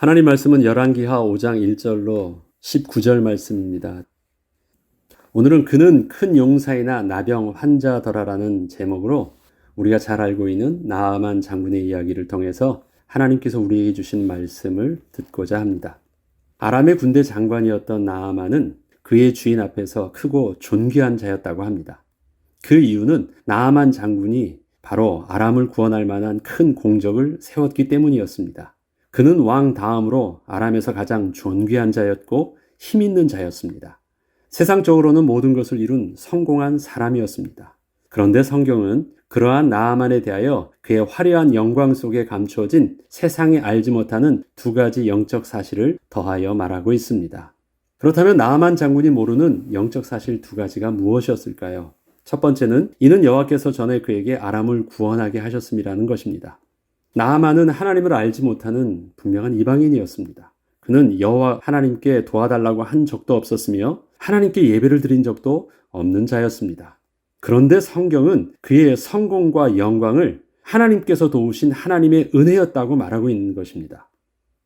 하나님 말씀은 열왕기하 5장 1절로 19절 말씀입니다. 오늘은 그는 큰 용사이나 나병 환자더라라는 제목으로 우리가 잘 알고 있는 나아만 장군의 이야기를 통해서 하나님께서 우리에게 주신 말씀을 듣고자 합니다. 아람의 군대 장관이었던 나아만은 그의 주인 앞에서 크고 존귀한 자였다고 합니다. 그 이유는 나아만 장군이 바로 아람을 구원할 만한 큰 공적을 세웠기 때문이었습니다. 그는 왕 다음으로 아람에서 가장 존귀한 자였고 힘 있는 자였습니다. 세상적으로는 모든 것을 이룬 성공한 사람이었습니다. 그런데 성경은 그러한 나아만에 대하여 그의 화려한 영광 속에 감추어진 세상이 알지 못하는 두 가지 영적 사실을 더하여 말하고 있습니다. 그렇다면 나아만 장군이 모르는 영적 사실 두 가지가 무엇이었을까요? 첫 번째는 이는 여호와께서 전에 그에게 아람을 구원하게 하셨음이라는 것입니다. 나아만은 하나님을 알지 못하는 분명한 이방인이었습니다. 그는 여호와 하나님께 도와달라고 한 적도 없었으며 하나님께 예배를 드린 적도 없는 자였습니다. 그런데 성경은 그의 성공과 영광을 하나님께서 도우신 하나님의 은혜였다고 말하고 있는 것입니다.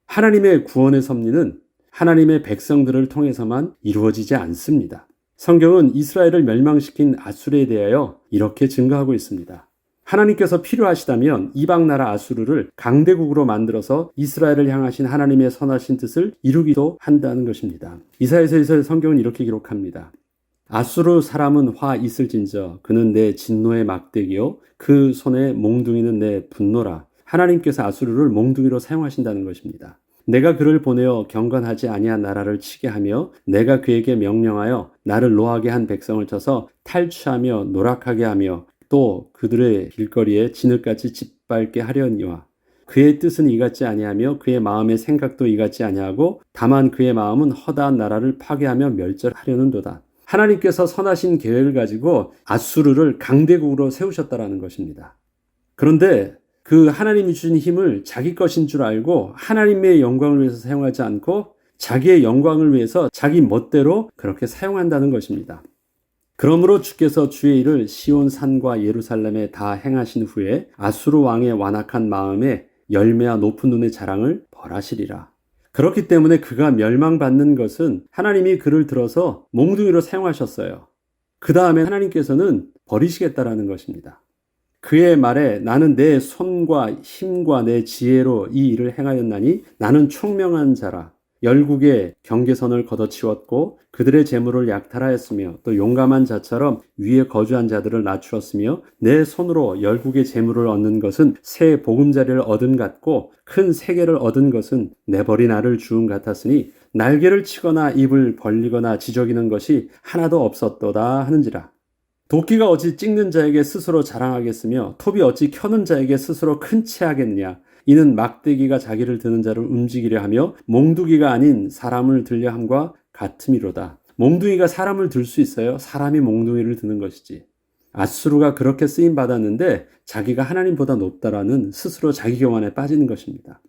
하나님의 구원의 섭리는 하나님의 백성들을 통해서만 이루어지지 않습니다. 성경은 이스라엘을 멸망시킨 아수르에 대하여 이렇게 증거하고 있습니다. 하나님께서 필요하시다면 이방 나라 아수르를 강대국으로 만들어서 이스라엘을 향하신 하나님의 선하신 뜻을 이루기도 한다는 것입니다. 이사야서에서 성경은 이렇게 기록합니다. 아수르 사람은 화 있을진저 그는 내 진노의 막대기요 그 손에 몽둥이는 내 분노라. 하나님께서 아수르를 몽둥이로 사용하신다는 것입니다. 내가 그를 보내어 경건하지 아니한 나라를 치게 하며 내가 그에게 명령하여 나를 노하게 한 백성을 쳐서 탈취하며 노락하게 하며 또 그들의 길거리에 진흙같이 짓밟게 하려니와 그의 뜻은 이같지 아니하며 그의 마음의 생각도 이같지 아니하고 다만 그의 마음은 허다한 나라를 파괴하며 멸절하려는도다. 하나님께서 선하신 계획을 가지고 아수르를 강대국으로 세우셨다라는 것입니다. 그런데 그 하나님이 주신 힘을 자기 것인 줄 알고 하나님의 영광을 위해서 사용하지 않고 자기의 영광을 위해서 자기 멋대로 그렇게 사용한다는 것입니다. 그러므로 주께서 주의 일을 시온 산과 예루살렘에 다 행하신 후에 아수르 왕의 완악한 마음에 열매와 높은 눈의 자랑을 벌하시리라. 그렇기 때문에 그가 멸망받는 것은 하나님이 그를 들어서 몽둥이로 사용하셨어요. 그 다음에 하나님께서는 버리시겠다라는 것입니다. 그의 말에 나는 내 손과 힘과 내 지혜로 이 일을 행하였나니 나는 총명한 자라. 열국의 경계선을 걷어치웠고 그들의 재물을 약탈하였으며 또 용감한 자처럼 위에 거주한 자들을 낮추었으며 내 손으로 열국의 재물을 얻는 것은 새 보금자리를 얻은 같고 큰 세계를 얻은 것은 내버린 알을 주운 같았으니 날개를 치거나 입을 벌리거나 지저귀는 것이 하나도 없었도다 하는지라. 도끼가 어찌 찍는 자에게 스스로 자랑하겠으며 톱이 어찌 켜는 자에게 스스로 큰 체하겠느냐 이는 막대기가 자기를 드는 자를 움직이려 하며 몽두기가 아닌 사람을 들려 함과 같음이로다. 몽둥이가 사람을 들 수 있어요? 사람이 몽둥이를 드는 것이지. 아수르가 그렇게 쓰임 받았는데 자기가 하나님보다 높다라는 스스로 자기 교만에 빠지는 것입니다.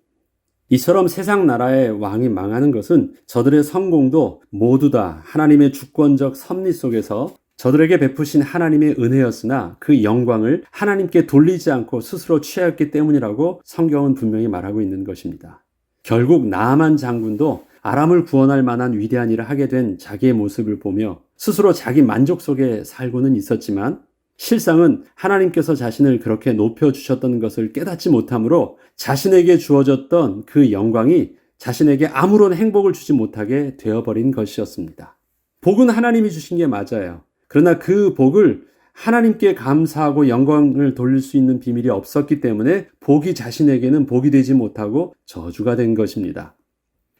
이처럼 세상 나라의 왕이 망하는 것은 저들의 성공도 모두 다 하나님의 주권적 섭리 속에서 저들에게 베푸신 하나님의 은혜였으나 그 영광을 하나님께 돌리지 않고 스스로 취하였기 때문이라고 성경은 분명히 말하고 있는 것입니다. 결국 나아만 장군도 아람을 구원할 만한 위대한 일을 하게 된 자기의 모습을 보며 스스로 자기 만족 속에 살고는 있었지만 실상은 하나님께서 자신을 그렇게 높여주셨던 것을 깨닫지 못하므로 자신에게 주어졌던 그 영광이 자신에게 아무런 행복을 주지 못하게 되어버린 것이었습니다. 복은 하나님이 주신 게 맞아요. 그러나 그 복을 하나님께 감사하고 영광을 돌릴 수 있는 비밀이 없었기 때문에 복이 자신에게는 복이 되지 못하고 저주가 된 것입니다.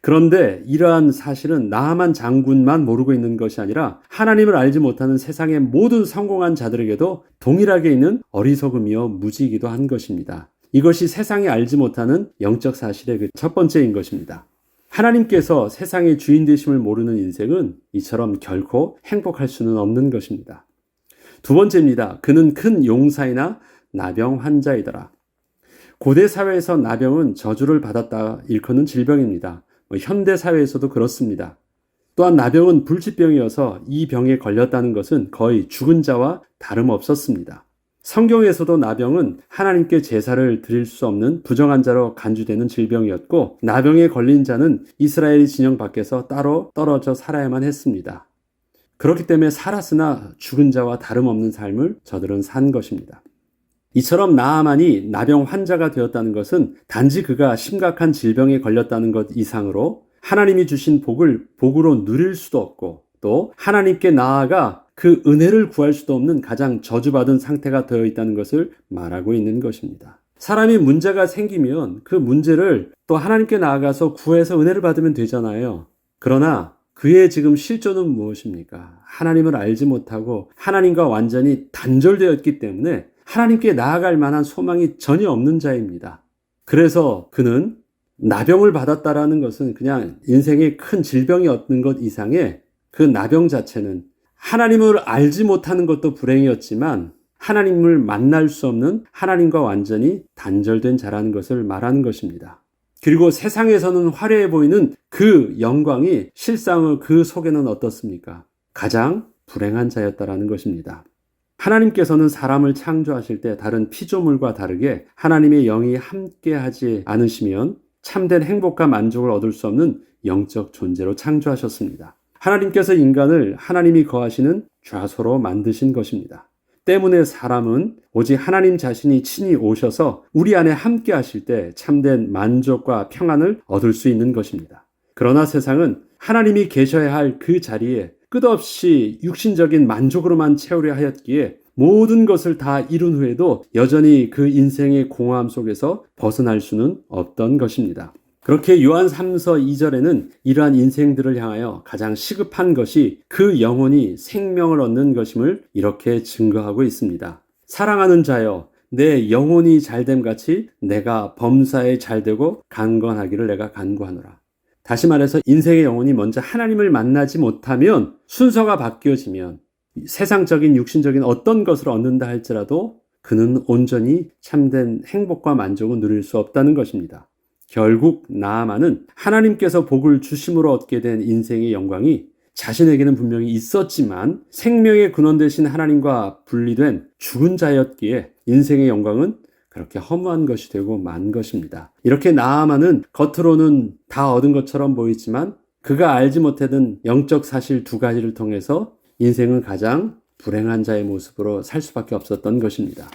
그런데 이러한 사실은 나만 장군만 모르고 있는 것이 아니라 하나님을 알지 못하는 세상의 모든 성공한 자들에게도 동일하게 있는 어리석음이요 무지이기도 한 것입니다. 이것이 세상이 알지 못하는 영적 사실의 그 첫 번째인 것입니다. 하나님께서 세상의 주인 되심을 모르는 인생은 이처럼 결코 행복할 수는 없는 것입니다. 두 번째입니다. 그는 큰 용사이나 나병 환자이더라. 고대 사회에서 나병은 저주를 받았다 일컫는 질병입니다. 뭐 현대 사회에서도 그렇습니다. 또한 나병은 불치병이어서 이 병에 걸렸다는 것은 거의 죽은 자와 다름없었습니다. 성경에서도 나병은 하나님께 제사를 드릴 수 없는 부정한 자로 간주되는 질병이었고 나병에 걸린 자는 이스라엘 진영 밖에서 따로 떨어져 살아야만 했습니다. 그렇기 때문에 살았으나 죽은 자와 다름없는 삶을 저들은 산 것입니다. 이처럼 나아만이 나병 환자가 되었다는 것은 단지 그가 심각한 질병에 걸렸다는 것 이상으로 하나님이 주신 복을 복으로 누릴 수도 없고 또 하나님께 나아가 그 은혜를 구할 수도 없는 가장 저주받은 상태가 되어 있다는 것을 말하고 있는 것입니다. 사람이 문제가 생기면 그 문제를 또 하나님께 나아가서 구해서 은혜를 받으면 되잖아요. 그러나 그의 지금 실존은 무엇입니까? 하나님을 알지 못하고 하나님과 완전히 단절되었기 때문에 하나님께 나아갈 만한 소망이 전혀 없는 자입니다. 그래서 그는 나병을 받았다라는 것은 그냥 인생의 큰 질병이 얻는 것 이상의 그 나병 자체는 하나님을 알지 못하는 것도 불행이었지만 하나님을 만날 수 없는 하나님과 완전히 단절된 자라는 것을 말하는 것입니다. 그리고 세상에서는 화려해 보이는 그 영광이 실상의 그 속에는 어떻습니까? 가장 불행한 자였다라는 것입니다. 하나님께서는 사람을 창조하실 때 다른 피조물과 다르게 하나님의 영이 함께하지 않으시면 참된 행복과 만족을 얻을 수 없는 영적 존재로 창조하셨습니다. 하나님께서 인간을 하나님이 거하시는 좌소로 만드신 것입니다. 때문에 사람은 오직 하나님 자신이 친히 오셔서 우리 안에 함께 하실 때 참된 만족과 평안을 얻을 수 있는 것입니다. 그러나 세상은 하나님이 계셔야 할 그 자리에 끝없이 육신적인 만족으로만 채우려 하였기에 모든 것을 다 이룬 후에도 여전히 그 인생의 공허함 속에서 벗어날 수는 없던 것입니다. 그렇게 요한 3서 2절에는 이러한 인생들을 향하여 가장 시급한 것이 그 영혼이 생명을 얻는 것임을 이렇게 증거하고 있습니다. 사랑하는 자여, 내 영혼이 잘됨 같이 내가 범사에 잘되고 강건하기를 내가 간구하노라. 다시 말해서 인생의 영혼이 먼저 하나님을 만나지 못하면 순서가 바뀌어지면 세상적인 육신적인 어떤 것을 얻는다 할지라도 그는 온전히 참된 행복과 만족을 누릴 수 없다는 것입니다. 결국 나아만은 하나님께서 복을 주심으로 얻게 된 인생의 영광이 자신에게는 분명히 있었지만 생명의 근원 되신 하나님과 분리된 죽은 자였기에 인생의 영광은 그렇게 허무한 것이 되고 만 것입니다. 이렇게 나아만은 겉으로는 다 얻은 것처럼 보이지만 그가 알지 못하던 영적 사실 두 가지를 통해서 인생은 가장 불행한 자의 모습으로 살 수밖에 없었던 것입니다.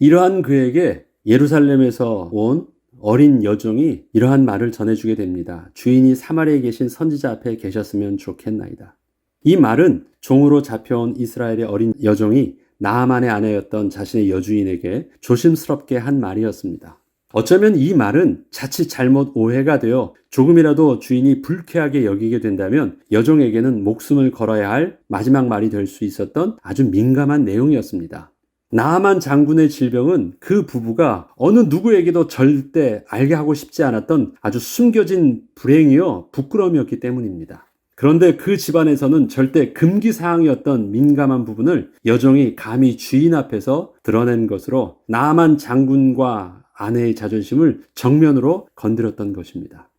이러한 그에게 예루살렘에서 온 어린 여종이 이러한 말을 전해주게 됩니다. 주인이 사마리에 계신 선지자 앞에 계셨으면 좋겠나이다. 이 말은 종으로 잡혀온 이스라엘의 어린 여종이 나아만의 아내였던 자신의 여주인에게 조심스럽게 한 말이었습니다. 어쩌면 이 말은 자칫 잘못 오해가 되어 조금이라도 주인이 불쾌하게 여기게 된다면 여종에게는 목숨을 걸어야 할 마지막 말이 될 수 있었던 아주 민감한 내용이었습니다. 나아만 장군의 질병은 그 부부가 어느 누구에게도 절대 알게 하고 싶지 않았던 아주 숨겨진 불행이요 부끄러움이었기 때문입니다. 그런데 그 집안에서는 절대 금기 사항이었던 민감한 부분을 여종이 감히 주인 앞에서 드러낸 것으로 나만 장군과 아내의 자존심을 정면으로 건드렸던 것입니다.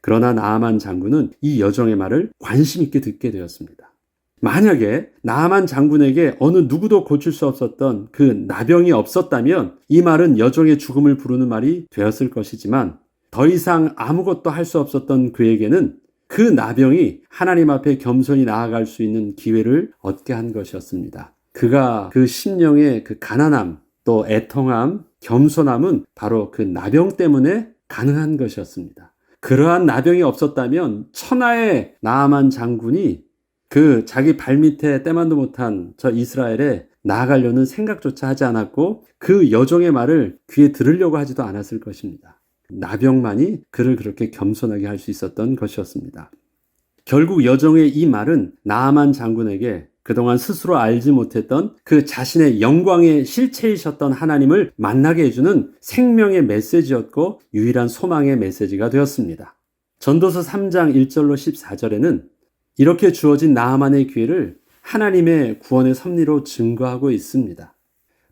그러나 나아만 장군은 이 여종의 말을 관심 있게 듣게 되었습니다. 만약에 나아만 장군에게 어느 누구도 고칠 수 없었던 그 나병이 없었다면 이 말은 여종의 죽음을 부르는 말이 되었을 것이지만 더 이상 아무것도 할 수 없었던 그에게는 그 나병이 하나님 앞에 겸손히 나아갈 수 있는 기회를 얻게 한 것이었습니다. 그가 그 심령의 그 가난함, 또 애통함, 겸손함은 바로 그 나병 때문에 가능한 것이었습니다. 그러한 나병이 없었다면 천하의 나아만 장군이 그 자기 발밑에 때만도 못한 저 이스라엘에 나아가려는 생각조차 하지 않았고 그 여종의 말을 귀에 들으려고 하지도 않았을 것입니다. 나병만이 그를 그렇게 겸손하게 할 수 있었던 것이었습니다. 결국 여종의 이 말은 나아만 장군에게 그동안 스스로 알지 못했던 그 자신의 영광의 실체이셨던 하나님을 만나게 해주는 생명의 메시지였고 유일한 소망의 메시지가 되었습니다. 전도서 3장 1절로 14절에는 이렇게 주어진 나아만의 기회를 하나님의 구원의 섭리로 증거하고 있습니다.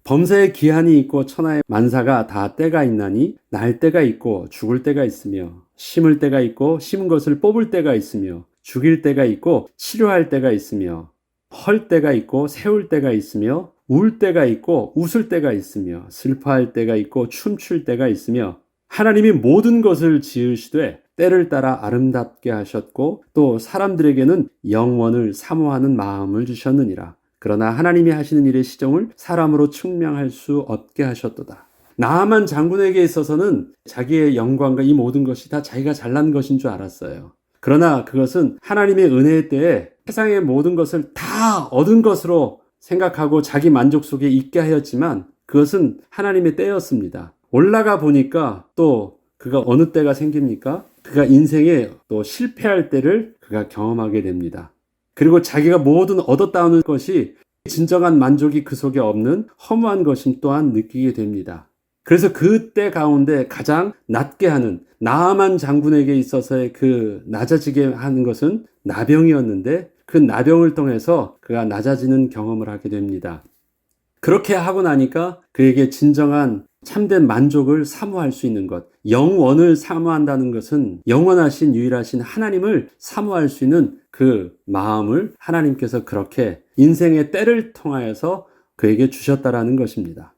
범사의 기한이 있고 천하의 만사가 다 때가 있나니 날 때가 있고 죽을 때가 있으며 심을 때가 있고 심은 것을 뽑을 때가 있으며 죽일 때가 있고 치료할 때가 있으며 헐 때가 있고 세울 때가 있으며 울 때가 있고 웃을 때가 있으며 슬퍼할 때가 있고 춤출 때가 있으며 하나님이 모든 것을 지으시되 때를 따라 아름답게 하셨고 또 사람들에게는 영원을 사모하는 마음을 주셨느니라. 그러나 하나님이 하시는 일의 시정을 사람으로 측량할 수 없게 하셨도다. 나만 장군에게 있어서는 자기의 영광과 이 모든 것이 다 자기가 잘난 것인 줄 알았어요. 그러나 그것은 하나님의 은혜의 때에 세상의 모든 것을 다 얻은 것으로 생각하고 자기 만족 속에 있게 하였지만 그것은 하나님의 때였습니다. 올라가 보니까 또 그가 어느 때가 생깁니까? 그가 인생에 또 실패할 때를 그가 경험하게 됩니다. 그리고 자기가 모든 얻었다는 것이 진정한 만족이 그 속에 없는 허무한 것임 또한 느끼게 됩니다. 그래서 그때 가운데 가장 낮게 하는 나아만 장군에게 있어서의 그 낮아지게 하는 것은 나병이었는데 그 나병을 통해서 그가 낮아지는 경험을 하게 됩니다. 그렇게 하고 나니까 그에게 진정한 참된 만족을 사모할 수 있는 것, 영원을 사모한다는 것은 영원하신 유일하신 하나님을 사모할 수 있는 그 마음을 하나님께서 그렇게 인생의 때를 통하여서 그에게 주셨다라는 것입니다.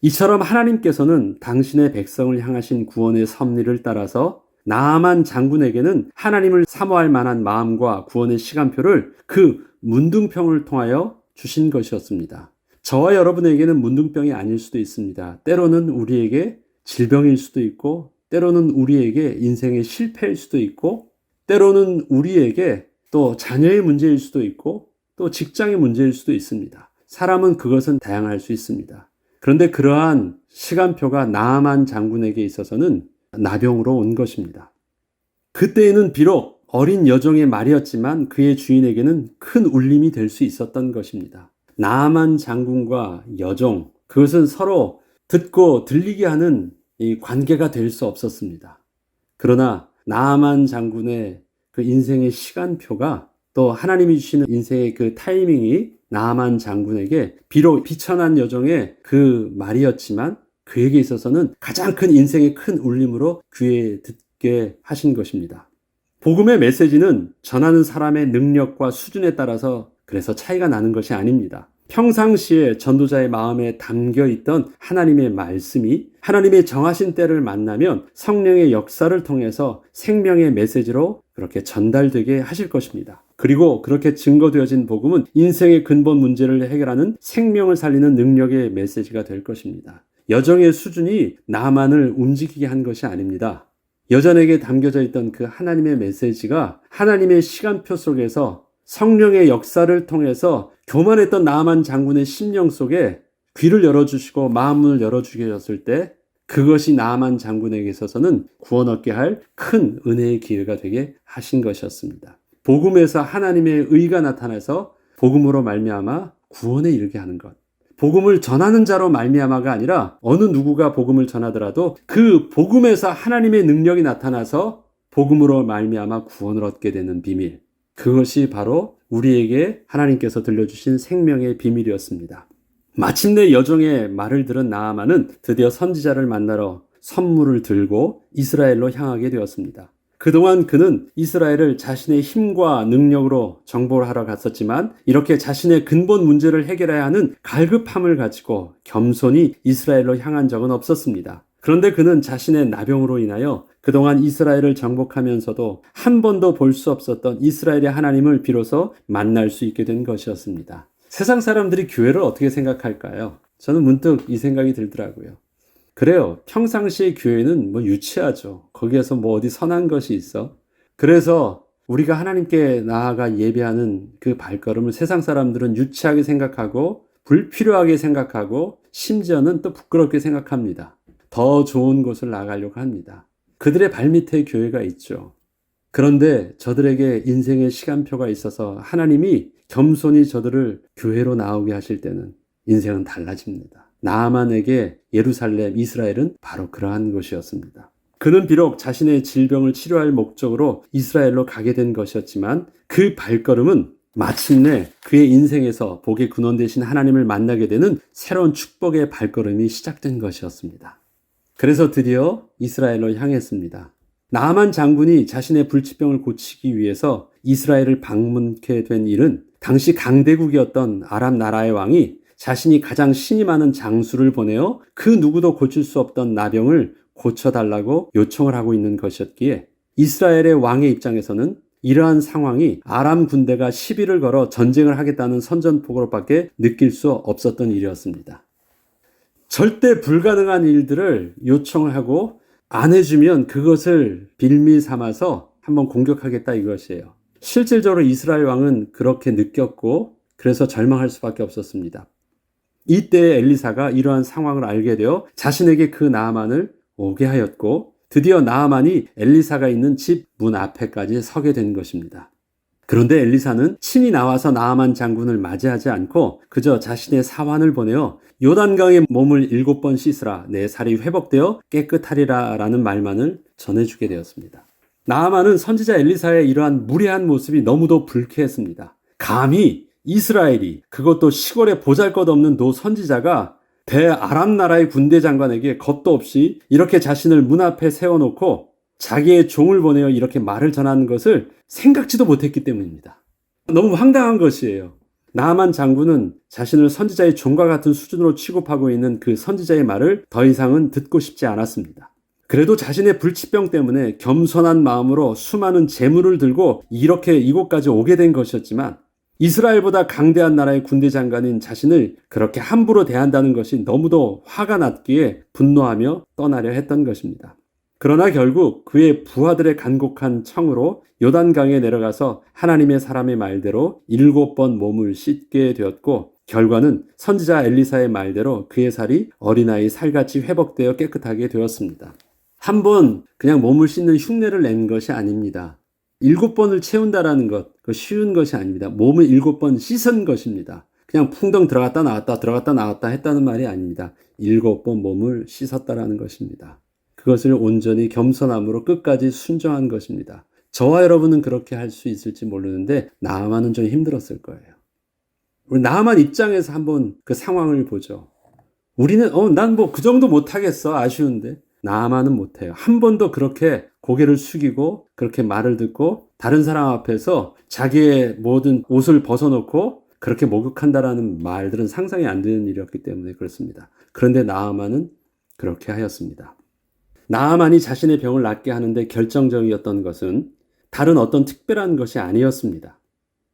이처럼 하나님께서는 당신의 백성을 향하신 구원의 섭리를 따라서 나아만 장군에게는 하나님을 사모할 만한 마음과 구원의 시간표를 그 문둥평을 통하여 주신 것이었습니다. 저와 여러분에게는 문둥병이 아닐 수도 있습니다. 때로는 우리에게 질병일 수도 있고, 때로는 우리에게 인생의 실패일 수도 있고, 때로는 우리에게 또 자녀의 문제일 수도 있고, 또 직장의 문제일 수도 있습니다. 사람은 그것은 다양할 수 있습니다. 그런데 그러한 시간표가 나만 장군에게 있어서는 나병으로 온 것입니다. 그때에는 비록 어린 여종의 말이었지만 그의 주인에게는 큰 울림이 될 수 있었던 것입니다. 나만 장군과 여종, 그것은 서로 듣고 들리게 하는 이 관계가 될 수 없었습니다. 그러나 나만 장군의 그 인생의 시간표가 또 하나님이 주시는 인생의 그 타이밍이 나만 장군에게 비록 비천한 여정의 그 말이었지만 그에게 있어서는 가장 큰 인생의 큰 울림으로 귀에 듣게 하신 것입니다. 복음의 메시지는 전하는 사람의 능력과 수준에 따라서 그래서 차이가 나는 것이 아닙니다. 평상시에 전도자의 마음에 담겨 있던 하나님의 말씀이 하나님의 정하신 때를 만나면 성령의 역사를 통해서 생명의 메시지로 그렇게 전달되게 하실 것입니다. 그리고 그렇게 증거되어진 복음은 인생의 근본 문제를 해결하는 생명을 살리는 능력의 메시지가 될 것입니다. 여정의 수준이 나만을 움직이게 한 것이 아닙니다. 여전에게 담겨져 있던 그 하나님의 메시지가 하나님의 시간표 속에서 성령의 역사를 통해서 교만했던 나만 장군의 심령 속에 귀를 열어주시고 마음을 열어주게 하셨을 때 그것이 나만 장군에게 있어서는 구원 얻게 할 큰 은혜의 기회가 되게 하신 것이었습니다. 복음에서 하나님의 의가 나타나서 복음으로 말미암아 구원에 이르게 하는 것. 복음을 전하는 자로 말미암아가 아니라 어느 누구가 복음을 전하더라도 그 복음에서 하나님의 능력이 나타나서 복음으로 말미암아 구원을 얻게 되는 비밀. 그것이 바로 우리에게 하나님께서 들려주신 생명의 비밀이었습니다. 마침내 여종의 말을 들은 나아만은 드디어 선지자를 만나러 선물을 들고 이스라엘로 향하게 되었습니다. 그동안 그는 이스라엘을 자신의 힘과 능력으로 정보를 하러 갔었지만 이렇게 자신의 근본 문제를 해결해야 하는 갈급함을 가지고 겸손히 이스라엘로 향한 적은 없었습니다. 그런데 그는 자신의 나병으로 인하여 그동안 이스라엘을 정복하면서도 한 번도 볼 수 없었던 이스라엘의 하나님을 비로소 만날 수 있게 된 것이었습니다. 세상 사람들이 교회를 어떻게 생각할까요? 저는 문득 이 생각이 들더라고요. 그래요. 평상시의 교회는 뭐 유치하죠. 거기에서 뭐 어디 선한 것이 있어. 그래서 우리가 하나님께 나아가 예배하는 그 발걸음을 세상 사람들은 유치하게 생각하고 불필요하게 생각하고 심지어는 또 부끄럽게 생각합니다. 더 좋은 곳을 나가려고 합니다. 그들의 발밑에 교회가 있죠. 그런데 저들에게 인생의 시간표가 있어서 하나님이 겸손히 저들을 교회로 나오게 하실 때는 인생은 달라집니다. 나아만에게 예루살렘, 이스라엘은 바로 그러한 것이었습니다. 그는 비록 자신의 질병을 치료할 목적으로 이스라엘로 가게 된 것이었지만 그 발걸음은 마침내 그의 인생에서 복의 근원 되신 하나님을 만나게 되는 새로운 축복의 발걸음이 시작된 것이었습니다. 그래서 드디어 이스라엘로 향했습니다. 나만 장군이 자신의 불치병을 고치기 위해서 이스라엘을 방문케 된 일은 당시 강대국이었던 아랍 나라의 왕이 자신이 가장 신이 많은 장수를 보내어 그 누구도 고칠 수 없던 나병을 고쳐달라고 요청을 하고 있는 것이었기에 이스라엘의 왕의 입장에서는 이러한 상황이 아람 군대가 시비를 걸어 전쟁을 하겠다는 선전포고로밖에 느낄 수 없었던 일이었습니다. 절대 불가능한 일들을 요청을 하고 안 해주면 그것을 빌미 삼아서 한번 공격하겠다 이것이에요. 실질적으로 이스라엘 왕은 그렇게 느꼈고 그래서 절망할 수밖에 없었습니다. 이때 엘리사가 이러한 상황을 알게 되어 자신에게 그 나아만을 오게 하였고 드디어 나아만이 엘리사가 있는 집 문 앞에까지 서게 된 것입니다. 그런데 엘리사는 친히 나와서 나아만 장군을 맞이하지 않고 그저 자신의 사환을 보내어 요단강에 몸을 일곱 번 씻으라 내 살이 회복되어 깨끗하리라 라는 말만을 전해주게 되었습니다. 나아만은 선지자 엘리사의 이러한 무례한 모습이 너무도 불쾌했습니다. 감히 이스라엘이 그것도 시골에 보잘것없는 노 선지자가 대아람 나라의 군대 장관에게 겁도 없이 이렇게 자신을 문 앞에 세워놓고 자기의 종을 보내어 이렇게 말을 전하는 것을 생각지도 못했기 때문입니다. 너무 황당한 것이에요. 나만 장군은 자신을 선지자의 종과 같은 수준으로 취급하고 있는 그 선지자의 말을 더 이상은 듣고 싶지 않았습니다. 그래도 자신의 불치병 때문에 겸손한 마음으로 수많은 재물을 들고 이렇게 이곳까지 오게 된 것이었지만 이스라엘보다 강대한 나라의 군대 장관인 자신을 그렇게 함부로 대한다는 것이 너무도 화가 났기에 분노하며 떠나려 했던 것입니다. 그러나 결국 그의 부하들의 간곡한 청으로 요단강에 내려가서 하나님의 사람의 말대로 일곱 번 몸을 씻게 되었고 결과는 선지자 엘리사의 말대로 그의 살이 어린아이 살같이 회복되어 깨끗하게 되었습니다. 한 번 그냥 몸을 씻는 흉내를 낸 것이 아닙니다. 일곱 번을 채운다라는 것, 그 쉬운 것이 아닙니다. 몸을 일곱 번 씻은 것입니다. 그냥 풍덩 들어갔다 나왔다 들어갔다 나왔다 했다는 말이 아닙니다. 일곱 번 몸을 씻었다라는 것입니다. 그것을 온전히 겸손함으로 끝까지 순정한 것입니다. 저와 여러분은 그렇게 할 수 있을지 모르는데 나만은 좀 힘들었을 거예요. 우리 나만 입장에서 한번 그 상황을 보죠. 우리는 어 난 뭐 그 정도 못 하겠어 아쉬운데 나만은 못 해요. 한 번도 그렇게 고개를 숙이고 그렇게 말을 듣고 다른 사람 앞에서 자기의 모든 옷을 벗어놓고 그렇게 목욕한다라는 말들은 상상이 안 되는 일이었기 때문에 그렇습니다. 그런데 나아만은 그렇게 하였습니다. 나아만이 자신의 병을 낫게 하는데 결정적이었던 것은 다른 어떤 특별한 것이 아니었습니다.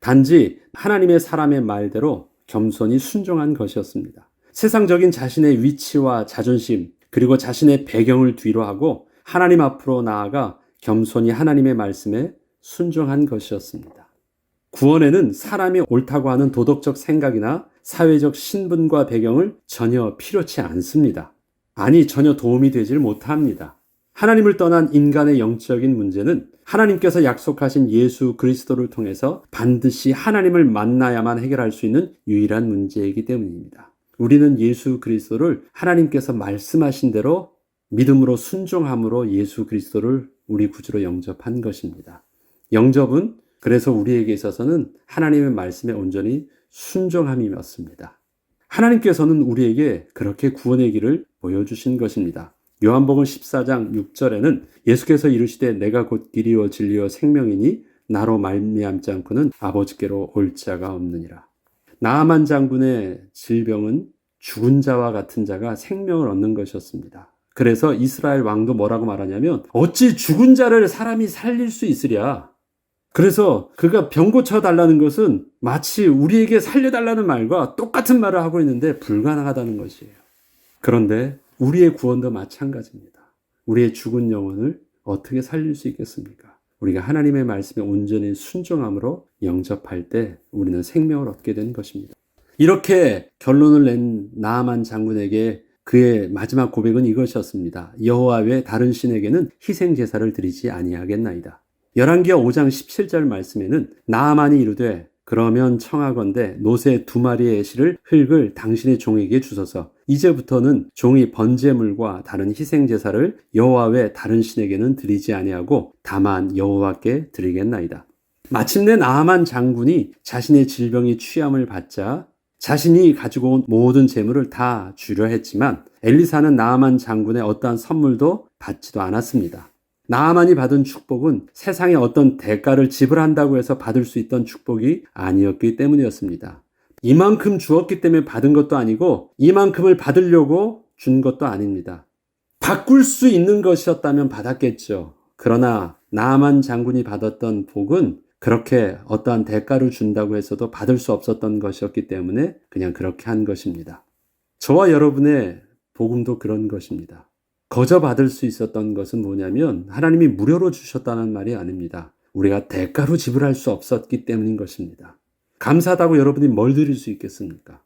단지 하나님의 사람의 말대로 겸손히 순종한 것이었습니다. 세상적인 자신의 위치와 자존심, 그리고 자신의 배경을 뒤로 하고 하나님 앞으로 나아가 겸손히 하나님의 말씀에 순종한 것이었습니다. 구원에는 사람이 옳다고 하는 도덕적 생각이나 사회적 신분과 배경을 전혀 필요치 않습니다. 아니, 전혀 도움이 되질 못합니다. 하나님을 떠난 인간의 영적인 문제는 하나님께서 약속하신 예수 그리스도를 통해서 반드시 하나님을 만나야만 해결할 수 있는 유일한 문제이기 때문입니다. 우리는 예수 그리스도를 하나님께서 말씀하신 대로 믿음으로 순종함으로 예수 그리스도를 우리 구주로 영접한 것입니다. 영접은 그래서 우리에게 있어서는 하나님의 말씀에 온전히 순종함이었습니다. 하나님께서는 우리에게 그렇게 구원의 길을 보여주신 것입니다. 요한복음 14장 6절에는 예수께서 이르시되 내가 곧 길이요 진리요 생명이니 나로 말미암지 않고는 아버지께로 올 자가 없느니라. 나아만 장군의 질병은 죽은 자와 같은 자가 생명을 얻는 것이었습니다. 그래서 이스라엘 왕도 뭐라고 말하냐면 어찌 죽은 자를 사람이 살릴 수 있으랴. 그래서 그가 병 고쳐 달라는 것은 마치 우리에게 살려 달라는 말과 똑같은 말을 하고 있는데 불가능하다는 것이에요. 그런데 우리의 구원도 마찬가지입니다. 우리의 죽은 영혼을 어떻게 살릴 수 있겠습니까? 우리가 하나님의 말씀에 온전히 순종함으로 영접할 때 우리는 생명을 얻게 된 것입니다. 이렇게 결론을 낸 나아만 장군에게 그의 마지막 고백은 이것이었습니다. 여호와 외 다른 신에게는 희생 제사를 드리지 아니하겠나이다. 열왕기하 5장 17절 말씀에는 나아만이 이르되 그러면 청하건대 노새 두 마리의 애시를 흙을 당신의 종에게 주소서. 이제부터는 종이 번제물과 다른 희생 제사를 여호와 외 다른 신에게는 드리지 아니하고 다만 여호와께 드리겠나이다. 마침내 나아만 장군이 자신의 질병이 취함을 받자 자신이 가지고 온 모든 재물을 다 주려 했지만 엘리사는 나아만 장군의 어떠한 선물도 받지도 않았습니다. 나아만이 받은 축복은 세상에 어떤 대가를 지불한다고 해서 받을 수 있던 축복이 아니었기 때문이었습니다. 이만큼 주었기 때문에 받은 것도 아니고 이만큼을 받으려고 준 것도 아닙니다. 바꿀 수 있는 것이었다면 받았겠죠. 그러나 나만 장군이 받았던 복은 그렇게 어떠한 대가를 준다고 해서도 받을 수 없었던 것이었기 때문에 그냥 그렇게 한 것입니다. 저와 여러분의 복음도 그런 것입니다. 거저 받을 수 있었던 것은 뭐냐면 하나님이 무료로 주셨다는 말이 아닙니다. 우리가 대가로 지불할 수 없었기 때문인 것입니다. 감사하다고 여러분이 뭘 드릴 수 있겠습니까?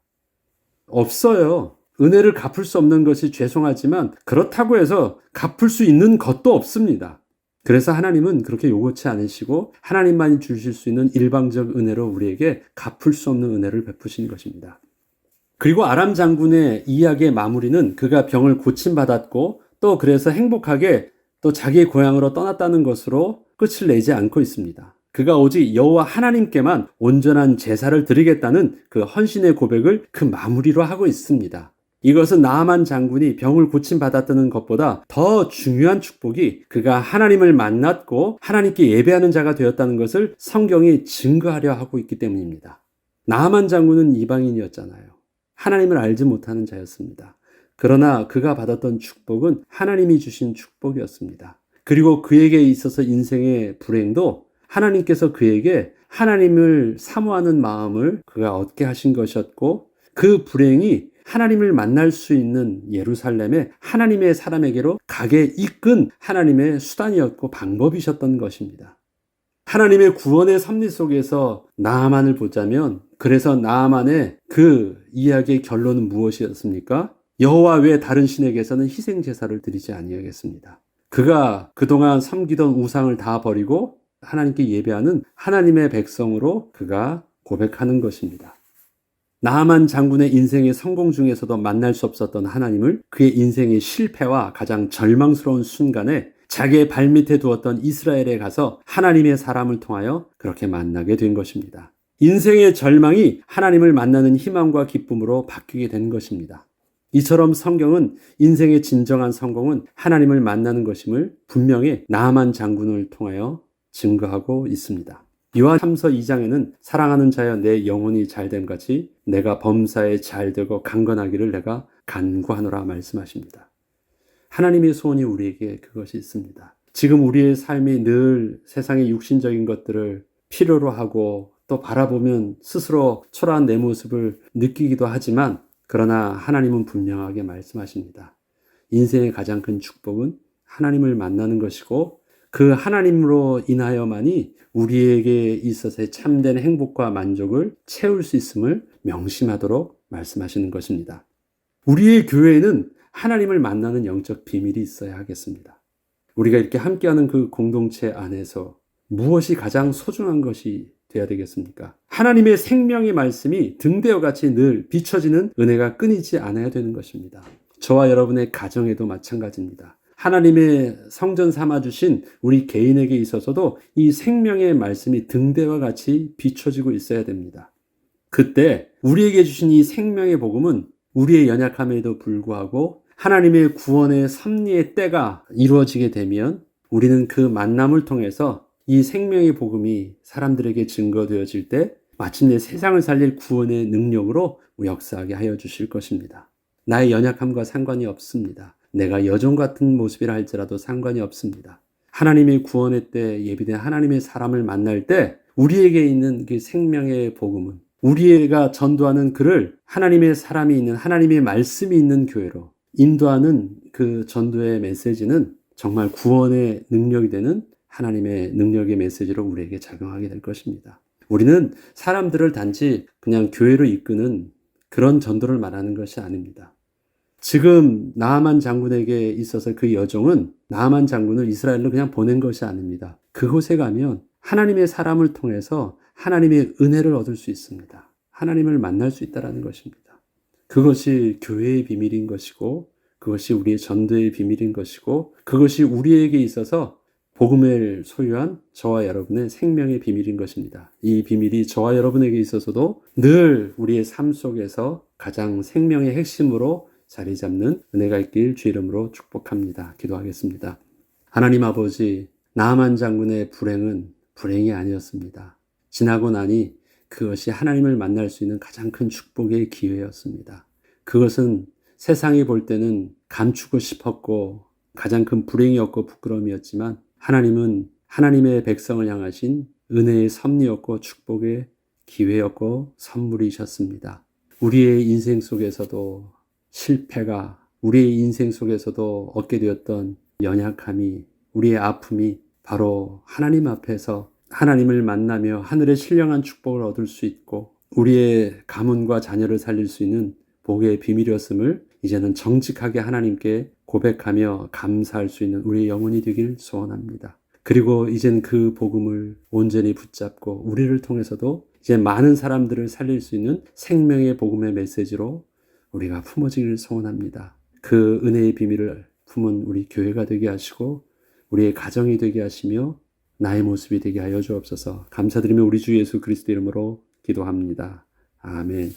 없어요. 은혜를 갚을 수 없는 것이 죄송하지만 그렇다고 해서 갚을 수 있는 것도 없습니다. 그래서 하나님은 그렇게 요구치 않으시고 하나님만이 주실 수 있는 일방적 은혜로 우리에게 갚을 수 없는 은혜를 베푸신 것입니다. 그리고 아람 장군의 이야기의 마무리는 그가 병을 고침받았고 또 그래서 행복하게 또 자기의 고향으로 떠났다는 것으로 끝을 내지 않고 있습니다. 그가 오직 여호와 하나님께만 온전한 제사를 드리겠다는 그 헌신의 고백을 그 마무리로 하고 있습니다. 이것은 나아만 장군이 병을 고침받았다는 것보다 더 중요한 축복이 그가 하나님을 만났고 하나님께 예배하는 자가 되었다는 것을 성경이 증거하려 하고 있기 때문입니다. 나아만 장군은 이방인이었잖아요. 하나님을 알지 못하는 자였습니다. 그러나 그가 받았던 축복은 하나님이 주신 축복이었습니다. 그리고 그에게 있어서 인생의 불행도 하나님께서 그에게 하나님을 사모하는 마음을 그가 얻게 하신 것이었고 그 불행이 하나님을 만날 수 있는 예루살렘에 하나님의 사람에게로 가게 이끈 하나님의 수단이었고 방법이셨던 것입니다. 하나님의 구원의 섭리 속에서 나아만을 보자면 그래서 나아만의 그 이야기의 결론은 무엇이었습니까? 여호와 외 다른 신에게서는 희생 제사를 드리지 아니하겠습니다. 그가 그동안 섬기던 우상을 다 버리고 하나님께 예배하는 하나님의 백성으로 그가 고백하는 것입니다. 나만 장군의 인생의 성공 중에서도 만날 수 없었던 하나님을 그의 인생의 실패와 가장 절망스러운 순간에 자기의 발밑에 두었던 이스라엘에 가서 하나님의 사람을 통하여 그렇게 만나게 된 것입니다. 인생의 절망이 하나님을 만나는 희망과 기쁨으로 바뀌게 된 것입니다. 이처럼 성경은 인생의 진정한 성공은 하나님을 만나는 것임을 분명히 나만 장군을 통하여 증거하고 있습니다. 요한 3서 2장에는 사랑하는 자여 내 영혼이 잘됨 같이 내가 범사에 잘되고 강건하기를 내가 간구하노라 말씀하십니다. 하나님의 소원이 우리에게 그것이 있습니다. 지금 우리의 삶이 늘 세상의 육신적인 것들을 필요로 하고 또 바라보면 스스로 초라한 내 모습을 느끼기도 하지만 그러나 하나님은 분명하게 말씀하십니다. 인생의 가장 큰 축복은 하나님을 만나는 것이고 그 하나님으로 인하여만이 우리에게 있어서의 참된 행복과 만족을 채울 수 있음을 명심하도록 말씀하시는 것입니다. 우리의 교회에는 하나님을 만나는 영적 비밀이 있어야 하겠습니다. 우리가 이렇게 함께하는 그 공동체 안에서 무엇이 가장 소중한 것이 되어야 되겠습니까? 하나님의 생명의 말씀이 등대와 같이 늘 비춰지는 은혜가 끊이지 않아야 되는 것입니다. 저와 여러분의 가정에도 마찬가지입니다. 하나님의 성전 삼아주신 우리 개인에게 있어서도 이 생명의 말씀이 등대와 같이 비춰지고 있어야 됩니다. 그때 우리에게 주신 이 생명의 복음은 우리의 연약함에도 불구하고 하나님의 구원의 섭리의 때가 이루어지게 되면 우리는 그 만남을 통해서 이 생명의 복음이 사람들에게 증거되어질 때 마침내 세상을 살릴 구원의 능력으로 역사하게 하여 주실 것입니다. 나의 연약함과 상관이 없습니다. 내가 여종 같은 모습이라 할지라도 상관이 없습니다. 하나님의 구원의 때 예비된 하나님의 사람을 만날 때 우리에게 있는 그 생명의 복음은 우리가 전도하는 그를 하나님의 사람이 있는 하나님의 말씀이 있는 교회로 인도하는 그 전도의 메시지는 정말 구원의 능력이 되는 하나님의 능력의 메시지로 우리에게 작용하게 될 것입니다. 우리는 사람들을 단지 그냥 교회로 이끄는 그런 전도를 말하는 것이 아닙니다. 지금 나아만 장군에게 있어서 그 여종은 나아만 장군을 이스라엘로 그냥 보낸 것이 아닙니다. 그곳에 가면 하나님의 사람을 통해서 하나님의 은혜를 얻을 수 있습니다. 하나님을 만날 수 있다라는 것입니다. 그것이 교회의 비밀인 것이고 그것이 우리의 전도의 비밀인 것이고 그것이 우리에게 있어서 복음을 소유한 저와 여러분의 생명의 비밀인 것입니다. 이 비밀이 저와 여러분에게 있어서도 늘 우리의 삶 속에서 가장 생명의 핵심으로 자리 잡는 은혜가 있길 주 이름으로 축복합니다. 기도하겠습니다. 하나님 아버지, 나만 장군의 불행은 불행이 아니었습니다. 지나고 나니 그것이 하나님을 만날 수 있는 가장 큰 축복의 기회였습니다. 그것은 세상이 볼 때는 감추고 싶었고 가장 큰 불행이었고 부끄러움이었지만 하나님은 하나님의 백성을 향하신 은혜의 섭리였고 축복의 기회였고 선물이셨습니다. 우리의 인생 속에서도 실패가 우리의 인생 속에서도 얻게 되었던 연약함이 우리의 아픔이 바로 하나님 앞에서 하나님을 만나며 하늘의 신령한 축복을 얻을 수 있고 우리의 가문과 자녀를 살릴 수 있는 복의 비밀이었음을 이제는 정직하게 하나님께 고백하며 감사할 수 있는 우리의 영혼이 되길 소원합니다. 그리고 이젠 그 복음을 온전히 붙잡고 우리를 통해서도 이제 많은 사람들을 살릴 수 있는 생명의 복음의 메시지로 우리가 품어지기를 소원합니다. 그 은혜의 비밀을 품은 우리 교회가 되게 하시고 우리의 가정이 되게 하시며 나의 모습이 되게 하여 주옵소서. 감사드리며 우리 주 예수 그리스도 이름으로 기도합니다. 아멘.